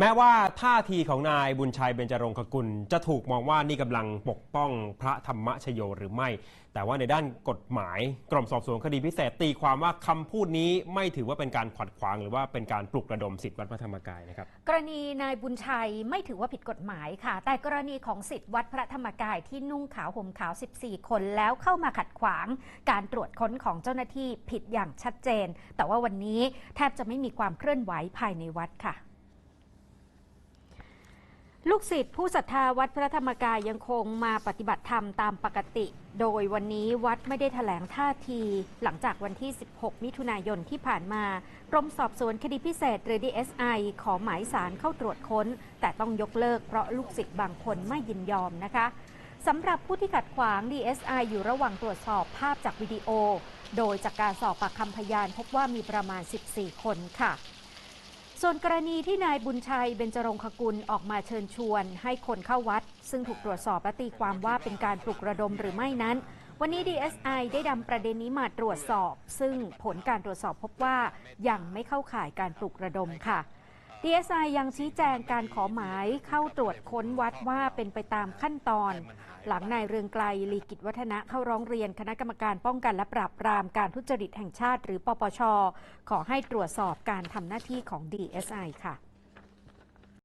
แม้ว่าท่าทีของนายบุญชัยเบญจรงคกุล จะถูกมองว่านี่กำลังปกป้องพระธรรมชโยหรือไม่ แต่ว่าในด้านกฎหมายกรมสอบสวนคดีพิเศษตีความว่าคำพูดนี้ไม่ถือว่าเป็นการขัดขวาง หรือว่าเป็นการปลุกระดมสิทธิวัดพระธรรมกายนะครับกรณีนายบุญชัยไม่ถือว่าผิดกฎหมายค่ะ แต่กรณีของสิทธิวัดพระธรรมกายที่นุ่งขาวห่มขาว 14 คนแล้วเข้ามาขัดขวาง การตรวจค้นของเจ้าหน้าที่ผิดอย่างชัดเจน แต่ว่าวันนี้แทบจะไม่มีความเคลื่อนไหวภายในวัดค่ะ ลูกศิษย์ผู้ศรัทธาวัดพระธรรมกายยังคงมาปฏิบัติธรรมตามปกติ โดยวันนี้วัดไม่ได้แถลงท่าที หลังจากวันที่ 16 มิถุนายนที่ผ่านมากรมสอบสวนคดีพิเศษหรือ DSI ขอหมายสารเข้าตรวจค้น แต่ต้องยกเลิกเพราะลูกศิษย์บางคนไม่ยินยอมนะคะสำหรับผู้ที่ขัดขวาง DSI อยู่ระหว่างตรวจสอบภาพจากวิดีโอ โดยจากการสอบปากคำพยานพบว่ามีประมาณ 14 คนค่ะ ส่วนกรณีที่นายบุญชัยเบญจรงคกุลออกมาเชิญชวน ให้คนเข้าวัด ซึ่งถูกตรวจสอบและตีความว่าเป็นการปลุกระดมหรือไม่นั้น วันนี้ DSI ได้นำประเด็นนี้มาตรวจสอบ ซึ่งผลการตรวจสอบพบว่ายังไม่เข้าข่ายการปลุกระดมค่ะ DSI ยังชี้แจงการขอหมายเข้าตรวจค้นวัดว่าเป็นไปตามขั้นตอน หลังนายเรืองไกลลีกิจวัฒนะเข้าร้องเรียนคณะกรรมการป้องกันและปราบปรามการทุจริตแห่งชาติ หรือปปช ขอให้ตรวจสอบการทำหน้าที่ของ DSI ค่ะ